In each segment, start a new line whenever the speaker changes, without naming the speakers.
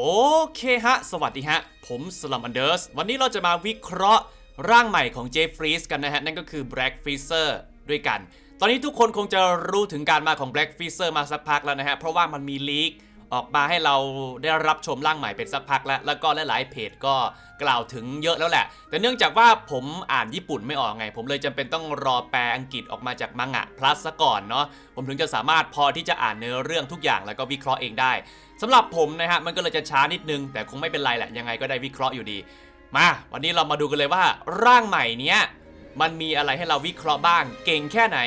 โอเคฮะ สวัสดีฮะ ผมสลัมอันเดอร์ส วันนี้เราจะมาวิเคราะห์ร่างใหม่ของเจฟฟรีสกันนะฮะ นั่นก็คือ Black Freezer ด้วยกัน ตอนนี้ทุกคนคงจะรู้ถึงการมาของ Black Freezer มาสักพักแล้วนะฮะ เพราะว่ามันมีลีก ออกมาให้เราได้รับชมร่างใหม่เป็นสักพักแล้ว แล้วก็หลายๆเพจก็กล่าวถึงเยอะแล้วแหละ แต่เนื่องจากว่าผมอ่านญี่ปุ่นไม่ออกไง ผมเลยจำเป็นต้องรอแปลอังกฤษออกมาจากมังงะพลัสซะก่อนเนาะ ผมถึงจะสามารถพอที่จะอ่านเนื้อเรื่องทุกอย่างแล้วก็วิเคราะห์เองได้สำหรับผมนะฮะมันก็เลยจะช้านิดนึง แต่คงไม่เป็นไรแหละยังไงก็ได้วิเคราะห์อยู่ดี มา วันนี้เรามาดูกันเลยว่าร่างใหม่เนี้ยมันมีอะไรให้เราวิเคราะห์บ้าง เก่งแค่ไหน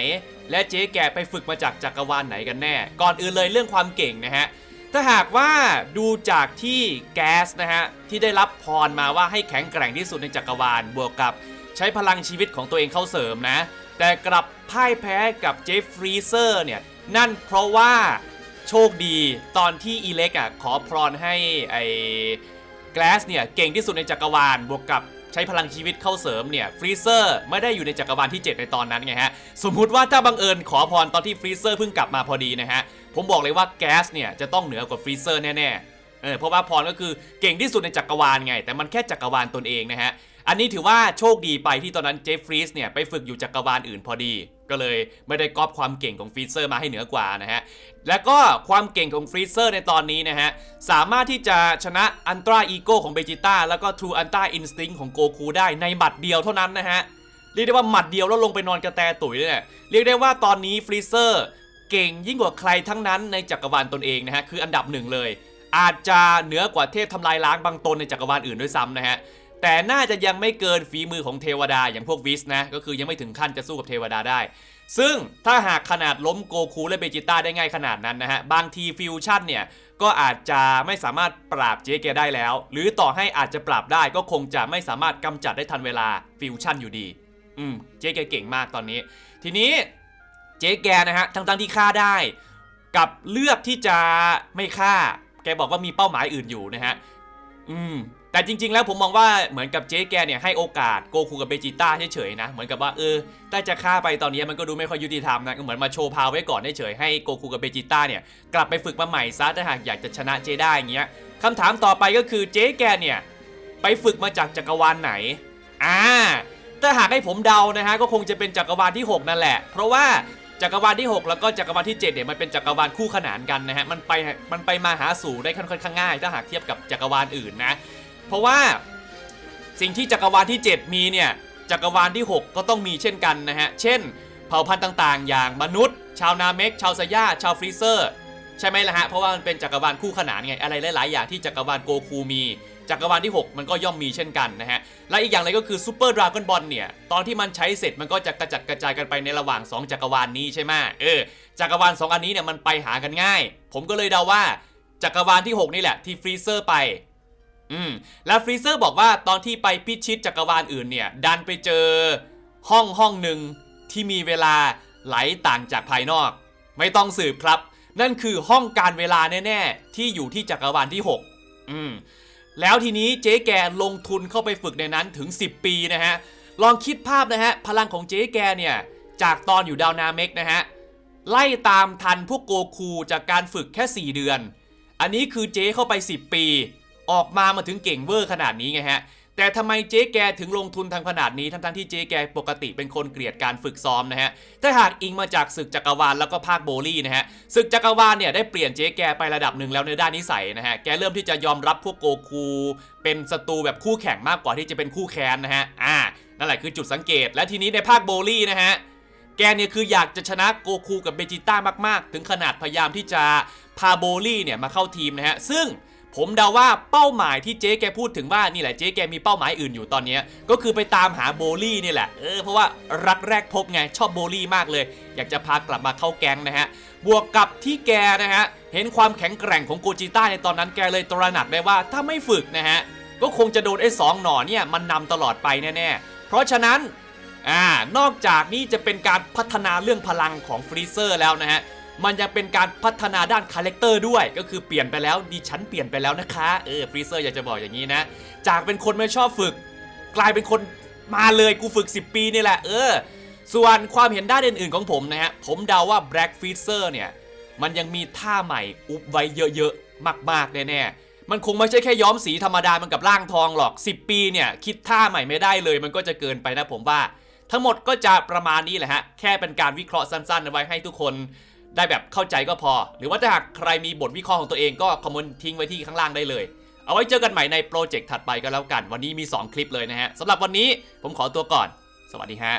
และเจ๊แกไปฝึกมาจากจักรวาลไหนกันแน่ ก่อนอื่นเลยเรื่องความเก่งนะฮะ ถ้าหากว่าดูจากที่แก๊สนะฮะ ที่ได้รับพรมาว่าให้แข็งแกร่งที่สุดในจักรวาลบวกกับใช้พลังชีวิตของตัวเองเข้าเสริมนะ แต่กลับพ่ายแพ้กับเจฟฟรีเซอร์เนี่ย นั่นเพราะว่าโชคดีตอนที่อีเล็กอะขอพรให้ไอ้แกลสเนี่ย เก่งที่สุดในจักรวาลบวกกับ ใช้พลังชีวิตเข้าเสริมเนี่ยฟรีเซอร์ไม่ได้อยู่ในจักรวาลที่ 7 ในตอนนั้นไงฮะ สมมุติว่าถ้าบังเอิญขอพรตอนที่ฟรีเซอร์เพิ่งกลับมาพอดีนะฮะ ผมบอกเลยว่าแก๊สเนี่ยจะต้องเหนือกว่าฟรีเซอร์แน่ๆเออเพราะว่าพรก็คือเก่งที่สุดในจักรวาลไง แต่มันแค่จักรวาลตนเองนะฮะ อันนี้ถือว่าโชคดีไปที่ตอนนั้นเจฟฟรีสเนี่ยไปฝึกอยู่จักรวาลอื่นพอดี ก็เลยไม่ได้ก๊อปความเก่งของฟรีเซอร์มาให้เหนือกว่านะฮะ แล้วก็ความเก่งของฟรีเซอร์ในตอนนี้นะฮะ สามารถที่จะชนะอันตราอีโก้ของเบจิต้าแล้วก็ทรูอันตราอินสติ้งของโกคูได้ในหมัดเดียวเท่านั้นนะฮะ เรียกได้ว่าหมัดเดียวแล้วลงไปนอนกระแตตุ๋ยเลยเนี่ยเรียกได้ว่าตอนนี้ฟรีเซอร์เก่งยิ่งกว่าใครทั้งนั้นในจักรวาลตนเองนะฮะคืออันดับหนึ่งเลย อาจจะเหนือกว่าเทพทำลายล้างบางตนในจักรวาลอื่นด้วยซ้ำนะฮะ แต่น่าจะยังไม่เกินฝีมือของเทวดาอย่างพวกวิสนะก็คือยังไม่ถึงขั้นจะสู้กับเทวดาได้ ซึ่งถ้าหากขนาดล้มโกคูและเบจิต้าได้ง่ายขนาดนั้นนะฮะบางทีฟิวชั่นเนี่ยก็อาจจะไม่สามารถปราบเจ๊แกได้แล้ว หรือต่อให้อาจจะปราบได้ก็คงจะไม่สามารถกำจัดได้ทันเวลาฟิวชั่นอยู่ดี อืมเจ๊แกเก่งมากตอนนี้ ทีนี้เจ๊แกนะฮะทั้งๆที่ฆ่าได้ กับเลือกที่จะไม่ฆ่า แกบอกว่ามีเป้าหมายอื่นอยู่นะฮะอืม แต่จริง ๆ แล้วผมมองว่าเหมือนกับเจ๊แกเนี่ยให้โอกาสโกคูกับเบจิต้าเฉยๆนะ เหมือนกับว่าเออถ้าจะฆ่าไปตอนนี้มันก็ดูไม่ค่อยยุติธรรมนะก็เหมือนมาโชว์พาวไว้ก่อนเฉยๆให้โกคูกับเบจิต้าเนี่ยกลับไปฝึกมาใหม่ซะถ้าหากอยากจะชนะเจได้อย่างเงี้ยคำถามต่อไปก็คือเจ๊แกเนี่ยไปฝึกมาจากจักรวาลไหนอ่าถ้าหากให้ผมเดานะฮะก็คงจะเป็นจักรวาลที่ 6 นั่นแหละ เพราะว่าจักรวาลที่ 6 แล้วก็จักรวาลที่ 7เนี่ยมันเป็นจักรวาลคู่ขนานกันนะฮะมันไปมันไปมาหาสู่ได้ค่อนข้างง่าย ถ้าหากเทียบกับจักรวาลอื่นนะ เพราะว่าสิ่งที่จักรวาลที่ 7 มีเนี่ยจักรวาลที่ 6 ก็ต้องมีเช่นกันนะฮะ เช่น เผ่าพันธุ์ต่างๆ อย่างมนุษย์ ชาวนาเมกชาวสยาชาวฟรีเซอร์ ใช่ไหมล่ะฮะ เพราะว่ามันเป็นจักรวาลคู่ขนานไง อะไรหลาย ๆ อย่างที่จักรวาลโกคูมี จักรวาลที่ 6 มันก็ย่อมมีเช่นกันนะฮะ และอีกอย่างเลยก็คือซูเปอร์ดราก้อนบอลเนี่ย ตอนที่มันใช้เสร็จมันก็จะกระจัดกระจายกันไปในระหว่าง 2 จักรวาลนี้ใช่ไหมเออ จักรวาล 2 อันนี้เนี่ยมันไปหากันง่าย ผมก็เลยเดาว่าจักรวาลที่ 6 นี่แหละที่ฟรีเซอร์ไป อืมแล้วฟรีเซอร์บอกว่าตอนที่ไปพิชิตจักรวาลอื่นเนี่ย ดันไปเจอห้องห้องหนึ่งที่มีเวลาไหลต่างจากภายนอก ไม่ต้องสืบครับ นั่นคือห้องการเวลาแน่ ๆ ที่อยู่ที่จักรวาลที่ 6 อืมแล้วทีนี้เจ๊แกลงทุนเข้าไปฝึกในนั้นถึง 10 ปีนะฮะ ลองคิดภาพนะฮะ พลังของเจ๊แกเนี่ย จากตอนอยู่ดาวนาเมกนะฮะ ไล่ตามทันพวกโกคูจากการฝึกแค่ 4 เดือน อันนี้คือเจ๊เข้าไป 10 ปี ออกมามาถึงเก่งเวอร์ขนาดนี้ไงฮะแต่ทำไมเจ๊แกถึงลงทุนทำขนาดนี้ทั้งๆที่เจ๊แกปกติเป็นคนเกลียดการฝึกซ้อมนะฮะถ้าหากอิงมาจากศึกจักรวาลแล้วก็ภาคโบลี่นะฮะศึกจักรวาลเนี่ยได้เปลี่ยนเจ๊แกไประดับหนึ่งแล้วในด้านนิสัยนะฮะแกเริ่มที่จะยอมรับพวกโกคู เป็นศัตรูแบบคู่แข่งมากกว่าที่จะเป็นคู่แค้นนะฮะอ่านั่นแหละคือจุดสังเกต และทีนี้ในภาคโบลี่นะฮะแกเนี่ยคืออยากจะชนะโกคูกับเบจิต้ามากๆ ถึงขนาดพยายามที่จะพาโบลี่เนี่ยมาเข้าทีมนะฮะซึ่ง ผมเดาว่าเป้าหมายที่เจ๊แกพูดถึงว่านี่แหละเจ๊แกมีเป้าหมายอื่นอยู่ตอนนี้ ก็คือไปตามหาโบลี่นี่แหละเออเพราะว่ารักแรกพบไงชอบโบลี่มากเลย อยากจะพากลับมาเข้าแก๊งนะฮะบวกกับที่แกนะฮะเห็นความแข็งแกร่งของโกจิต้าในตอนนั้นแกเลยตระหนักได้ว่าถ้าไม่ฝึกนะฮะก็คงจะโดนไอ้สองหน่อเนี่ยมันนำตลอดไปแน่ๆ เพราะฉะนั้นอ่านอกจากนี้จะเป็นการพัฒนาเรื่องพลังของฟรีเซอร์แล้วนะฮะ มันยังเป็นการพัฒนาด้านคาแรคเตอร์ด้วย ก็คือเปลี่ยนไปแล้วดิฉันเปลี่ยนไปแล้วนะคะเออฟรีเซอร์อยากจะบอกอย่างนี้นะ จากเป็นคนไม่ชอบฝึก กลายเป็นคนมาเลยกูฝึก 10 ปีนี่แหละ เออ ส่วนความเห็นด้านอื่นๆของผมนะฮะ ผมเดาว่า Black Freezer เนี่ย มันยังมีท่าใหม่อุบไว้เยอะๆ มากๆ แน่ๆ มันคงไม่ใช่แค่ย้อมสีธรรมดา มันกับร่างทองหรอก 10 ปีเนี่ย คิดท่าใหม่ไม่ได้เลย มันก็จะเกินไปนะผมว่า ทั้งหมดก็จะประมาณนี้แหละฮะ แค่เป็นการวิเคราะห์สั้นๆเอาไว้ให้ทุกคน ได้แบบเข้าใจก็พอ หรือว่าถ้าหากใครมีบทวิเคราะห์ของตัวเองก็คอมเมนต์ทิ้งไว้ที่ข้างล่างได้เลย เอาไว้เจอกันใหม่ในโปรเจกต์ถัดไปก็แล้วกัน วันนี้มี 2 คลิปเลยนะฮะสำหรับวันนี้ผมขอตัวก่อน สวัสดีฮะ